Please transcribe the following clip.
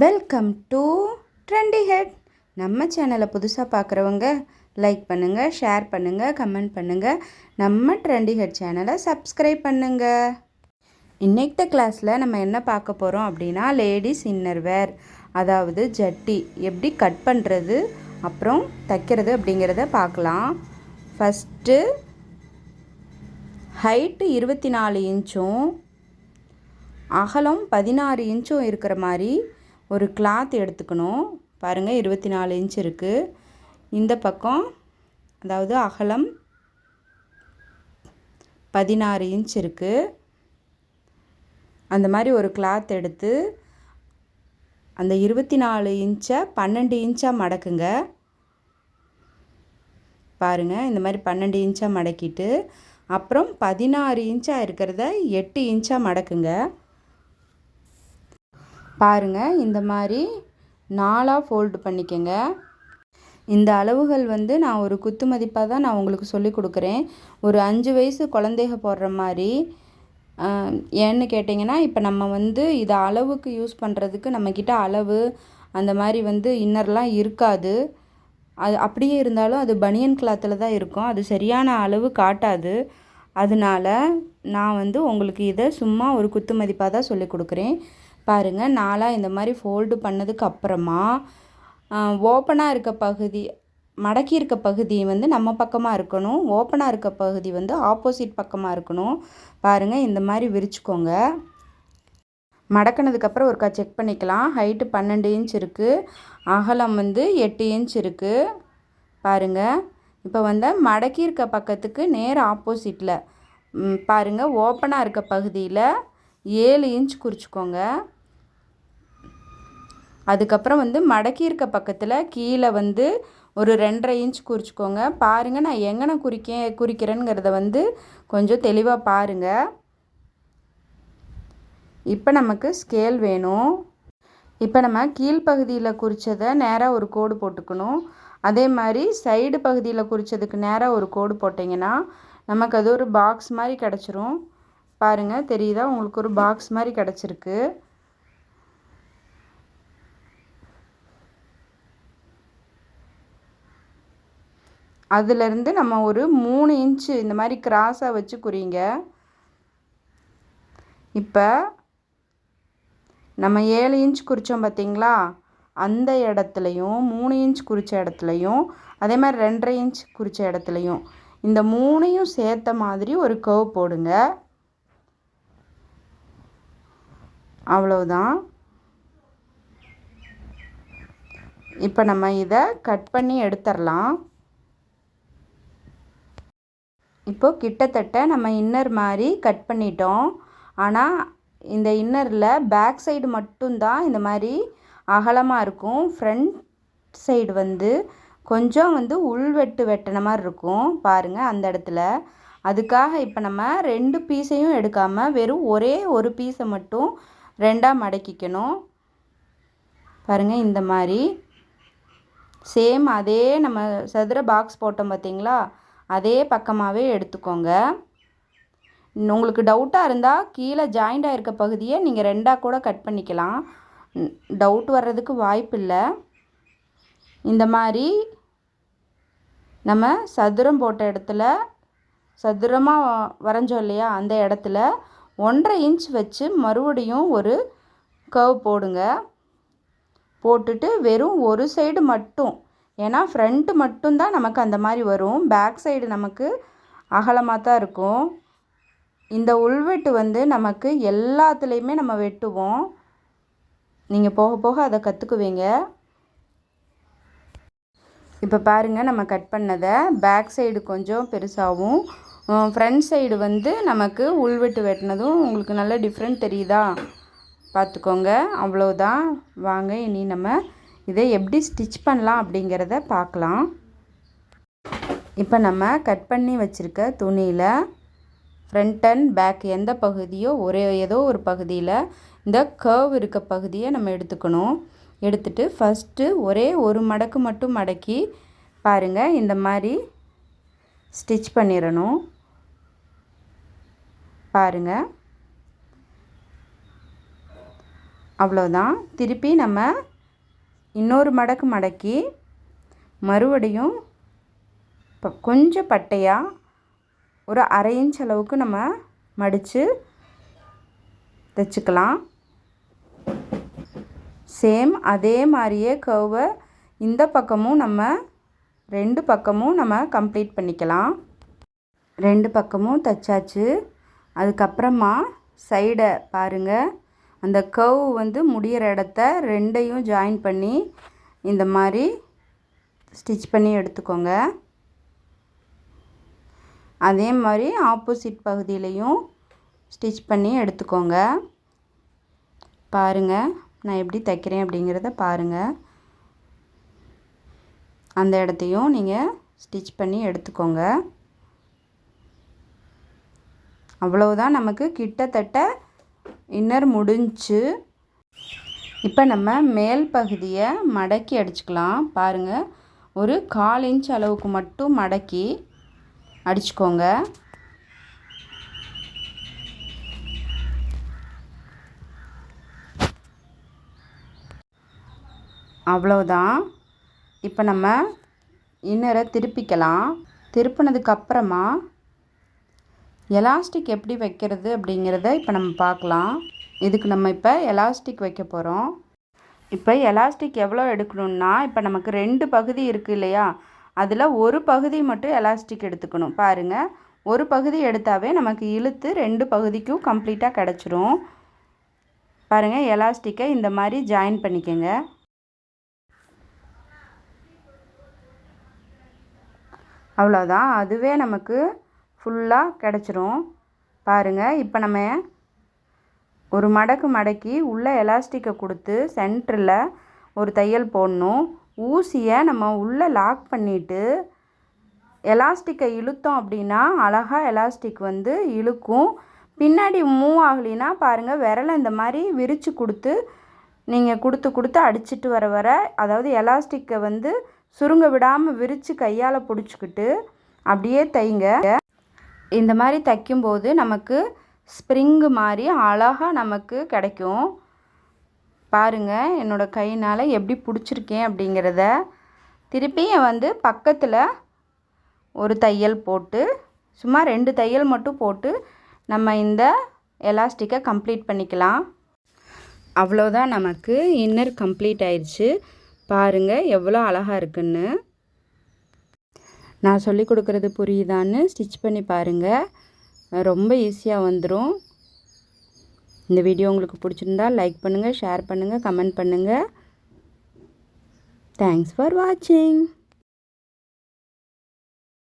Welcome to trendy head. நம்ம சேனலை புதுசாக பார்க்குறவங்க லைக் பண்ணுங்கள் ஷேர் பண்ணுங்கள் கமெண்ட் பண்ணுங்கள் நம்ம ட்ரெண்டி ஹெட் சேனலை சப்ஸ்கிரைப் பண்ணுங்கள் இன்னைக்கு கிளாஸில் நம்ம என்ன பார்க்க போகிறோம் அப்படின்னா லேடிஸ் இன்னர்வேர் அதாவது ஜட்டி. எப்படி கட் பண்ணுறது அப்புறம் தைக்கிறது அப்படிங்கிறத பார்க்கலாம். ஃபஸ்ட்டு ஹைட்டு இருபத்தி நாலு இன்ச்சும் அகலம் பதினாறு இன்ச்சும் இருக்கிற மாதிரி ஒரு கிளாத் எடுத்துக்கணும். பாருங்கள் இருபத்தி நாலு இன்ச் இருக்குது இந்த பக்கம் அதாவது அகலம் பதினாறு இன்ச் இருக்குது அந்த மாதிரி ஒரு கிளாத் எடுத்து அந்த இருபத்தி நாலு இன்ச்சை பன்னெண்டு இன்ச்சாக மடக்குங்க. பாருங்கள் இந்த மாதிரி பன்னெண்டு இன்ச்சாக மடக்கிட்டு அப்புறம் பதினாறு இன்ச்சாக இருக்கிறத எட்டு இன்ச்சாக மடக்குங்க. பாருங்கள் இந்த மாதிரி நாலாக ஃபோல்டு பண்ணிக்கங்க. இந்த அளவுகள் வந்து நான் ஒரு குத்து மதிப்பாக தான் நான் உங்களுக்கு சொல்லி கொடுக்குறேன். ஒரு அஞ்சு வயசு குழந்தைக போடுற மாதிரி ஏன்னு கேட்டிங்கன்னா இப்போ நம்ம வந்து இதை அளவுக்கு யூஸ் பண்ணுறதுக்கு நம்மக்கிட்ட அளவு அந்த மாதிரி வந்து இன்னர்லாம் இருக்காது. அது அப்படியே இருந்தாலும் அது பனியன் கிளாத்தில் தான் இருக்கும். அது சரியான அளவு காட்டாது. அதனால நான் வந்து உங்களுக்கு இதை சும்மா ஒரு குத்து மதிப்பாக தான் சொல்லி கொடுக்குறேன். பாருங்கள் நாலாக இந்த மாதிரி ஃபோல்டு பண்ணதுக்கு அப்புறமா ஓப்பனாக இருக்க பகுதி மடக்கி இருக்க பகுதி வந்து நம்ம பக்கமாக இருக்கணும். ஓப்பனாக இருக்க பகுதி வந்து ஆப்போசிட் பக்கமாக இருக்கணும். பாருங்கள் இந்த மாதிரி விரிச்சுக்கோங்க. மடக்கினதுக்கப்புறம் ஒருக்கா செக் பண்ணிக்கலாம். ஹைட்டு பன்னெண்டு இன்ச் இருக்குது அகலம் வந்து எட்டு இன்ச் இருக்குது பாருங்கள் இப்போ வந்து மடக்கி இருக்க பக்கத்துக்கு நேர் ஆப்போசிட்டில் பாருங்கள் ஓப்பனாக இருக்க பகுதியில் ஏழு இன்ச் குறிச்சிக்கோங்க. அதுக்கப்புறம் வந்து மடக்கி இருக்க பக்கத்தில் கீழே வந்து ஒரு ரெண்டரை இன்ச் குறிச்சிக்கோங்க. பாருங்கள் நான் எங்கன குறிக்க குறிக்கிறேங்கிறத வந்து கொஞ்சம் தெளிவாக பாருங்கள் இப்போ நமக்கு ஸ்கேல் வேணும். இப்போ நம்ம கீழ்ப்பகுதியில் குறித்ததை நேராக ஒரு கோடு போட்டுக்கணும். அதே மாதிரி சைடு பகுதியில் குறித்ததுக்கு நேராக ஒரு கோடு போட்டிங்கன்னா நமக்கு அது ஒரு பாக்ஸ் மாதிரி கிடச்சிரும். பாருங்கள் தெரியுதா? உங்களுக்கு ஒரு பாக்ஸ் மாதிரி கிடச்சிருக்கு. அதுலேருந்து நம்ம ஒரு மூணு இன்ச்சு இந்த மாதிரி கிராஸாக வச்சு குறிங்க. இப்போ நம்ம ஏழு இன்ச் குறித்தோம் பார்த்தீங்களா அந்த இடத்துலையும் மூணு இன்ச் குறித்த இடத்துலையும் அதே மாதிரி ரெண்டரை இன்ச் குறித்த இடத்துலையும் இந்த மூணையும் சேர்த்த மாதிரி ஒரு கவ் போடுங்க. அவ்வளவுதான். இப்போ நம்ம இதை கட் பண்ணி எடுத்துடலாம் இப்போ கிட்டத்தட்ட நம்ம இன்னர் மாதிரி கட் பண்ணிட்டோம். ஆனால் இந்த இன்னரில் பேக் சைடு மட்டும்தான் இந்த மாதிரி அகலமாக இருக்கும். ஃப்ரண்ட் சைடு வந்து கொஞ்சம் வந்து உள்வெட்டு வெட்டின மாதிரி இருக்கும். பாருங்கள் அந்த இடத்துல. அதுக்காக இப்போ நம்ம ரெண்டு பீஸையும் எடுக்காமல் வெறும் ஒரே ஒரு பீஸை மட்டும் ரெண்டாக மடக்கிக்கணும். பாருங்கள் இந்த மாதிரி. சேம் அதே நம்ம சதுர பாக்ஸ் போட்டோம் பார்த்தீங்களா அதே பக்கமாகவே எடுத்துக்கோங்க. உங்களுக்கு டவுட்டாக இருந்தால் கீழே ஜாயிண்ட் ஆகிருக்க பகுதியை நீங்கள் ரெண்டாக கூட கட் பண்ணிக்கலாம். டவுட் வர்றதுக்கு வாய்ப்பு இல்லை. இந்த மாதிரி நம்ம சதுரம் போட்ட இடத்துல சதுரமாக வரைஞ்சோம் இல்லையா? அந்த இடத்துல ஒன்றரை இன்ச் வச்சு மறுபடியும் ஒரு கர்வ் போடுங்க. போட்டுட்டு வெறும் ஒரு சைடு மட்டும். ஏன்னா ஃப்ரண்ட்டு மட்டும்தான் நமக்கு அந்த மாதிரி வரும். பேக் சைடு நமக்கு அகலமாக தான் இருக்கும். இந்த உள்வெட்டு வந்து நமக்கு எல்லாத்துலேயுமே நம்ம வெட்டுவோம். நீங்கள் போக போக அதை கற்றுக்குவீங்க இப்போ பாருங்கள் நம்ம கட் பண்ணதை. பேக் சைடு கொஞ்சம் பெருசாகவும் ஃப்ரண்ட் சைடு வந்து நமக்கு உள்வெட்டு வெட்டினதும் உங்களுக்கு நல்ல டிஃப்ரெண்ட் தெரியுதா? பார்த்துக்கோங்க. அவ்வளோதான் வாங்க இனி நம்ம இதை எப்படி ஸ்டிச் பண்ணலாம் அப்படிங்கிறத பார்க்கலாம். இப்போ நம்ம கட் பண்ணி வச்சுருக்க துணியில் ஃப்ரண்ட் அண்ட் பேக் எந்த பகுதியோ ஒரே ஏதோ ஒரு பகுதியில் இந்த கர்வ் இருக்க பகுதியை நம்ம எடுத்துக்கணும். எடுத்துட்டு ஃபஸ்ட்டு ஒரே ஒரு மடக்கு மட்டும் மடக்கி பாருங்கள் இந்த மாதிரி ஸ்டிச் பண்ணிடணும். பாருங்கள் அவ்வளோதான் திருப்பி நம்ம இன்னொரு மடக்கு மடக்கி மறுபடியும் இப்போ கொஞ்சம் பட்டையாக ஒரு அரை இன்ச் அளவுக்கு நம்ம மடித்து தைச்சிக்கலாம் சேம் அதே மாதிரியே கர்வை இந்த பக்கமும் நம்ம ரெண்டு பக்கமும் நம்ம கம்ப்ளீட் பண்ணிக்கலாம். ரெண்டு பக்கமும் தைச்சாச்சு. அதுக்கப்புறமா சைடை பாருங்கள் அந்த கவ் வந்து முடிகிற இடத்த ரெண்டையும் ஜாயின் பண்ணி இந்த மாதிரி ஸ்டிச் பண்ணி எடுத்துக்கோங்க. அதே மாதிரி ஆப்போசிட் பகுதியிலையும் ஸ்டிச் பண்ணி எடுத்துக்கோங்க. பாருங்கள் நான் எப்படி தைக்கிறேன் அப்படிங்கிறத பாருங்கள் அந்த இடத்தையும் நீங்கள் ஸ்டிச் பண்ணி எடுத்துக்கோங்க. அவ்வளவுதான் நமக்கு கிட்டத்தட்ட இன்னர் முடிஞ்சு. இப்போ நம்ம மேல் பகுதியை மடக்கி அடிச்சுக்கலாம். பாருங்கள் ஒரு கால் இன்ச் அளவுக்கு மட்டும் மடக்கி அடிச்சுக்கோங்க. அவ்வளோதான் இப்போ நம்ம இன்னரை திருப்பிக்கலாம். திருப்பினதுக்கப்புறமா எலாஸ்டிக் எப்படி வைக்கிறது அப்படிங்கிறத இப்போ நம்ம பார்க்கலாம். இதுக்கு நம்ம இப்போ எலாஸ்டிக் வைக்க போகிறோம் இப்போ எலாஸ்டிக் எவ்வளோ எடுக்கணும்னா இப்போ நமக்கு ரெண்டு பகுதி இருக்குது இல்லையா? அதில் ஒரு பகுதி மட்டும் எலாஸ்டிக் எடுத்துக்கணும். பாருங்கள் ஒரு பகுதி எடுத்தாவே நமக்கு இழுத்து ரெண்டு பகுதிக்கும் கம்ப்ளீட்டாக கிடச்சிரும். பாருங்கள் எலாஸ்டிக்கை இந்த மாதிரி ஜாயின் பண்ணிக்கோங்க. அவ்வளோதான் அதுவே நமக்கு ஃபுல்லாக கிடச்சிரும். பாருங்கள் இப்போ நம்ம ஒரு மடக்கு மடக்கி உள்ளே எலாஸ்டிக்கை கொடுத்து சென்டரில் ஒரு தையல் போடணும். ஊசியை நம்ம உள்ளே லாக் பண்ணிவிட்டு எலாஸ்டிக்கை இழுத்தோம் அப்படின்னா அழகாக எலாஸ்டிக் வந்து இழுக்கும். பின்னாடி மூவ் ஆகலினா பாருங்கள் விரலை இந்த மாதிரி விரித்து கொடுத்து நீங்கள் கொடுத்து கொடுத்து அடிச்சிட்டு வர வர அதாவது எலாஸ்டிக்கை வந்து சுருங்க விடாமல் விரித்து கையால் பிடிச்சிக்கிட்டு அப்படியே தைங்க. இந்த மாதிரி தைக்கும்போது நமக்கு ஸ்ப்ரிங்கு மாதிரி அழகாக நமக்கு கிடைக்கும். பாருங்கள் என்னோடய கையினால் எப்படி பிடிச்சிருக்கேன் அப்படிங்கிறத. திருப்பியும் வந்து பக்கத்தில் ஒரு தையல் போட்டு சும்மா ரெண்டு தையல் மட்டும் போட்டு நம்ம இந்த எலாஸ்டிக்கை கம்ப்ளீட் பண்ணிக்கலாம். அவ்வளோதான் நமக்கு இன்னர் கம்ப்ளீட் ஆயிடுச்சு பாருங்கள் எவ்வளோ அழகாக இருக்குன்னு. நான் சொல்லி கொடுக்குறது புரியுதான்னு ஸ்டிச் பண்ணி பாருங்கள் ரொம்ப ஈஸியாக வந்துடும் இந்த வீடியோ உங்களுக்கு பிடிச்சிருந்தா லைக் பண்ணுங்கள் ஷேர் பண்ணுங்கள் கமெண்ட் பண்ணுங்கள் தேங்க்ஸ் ஃபார் வாட்சிங்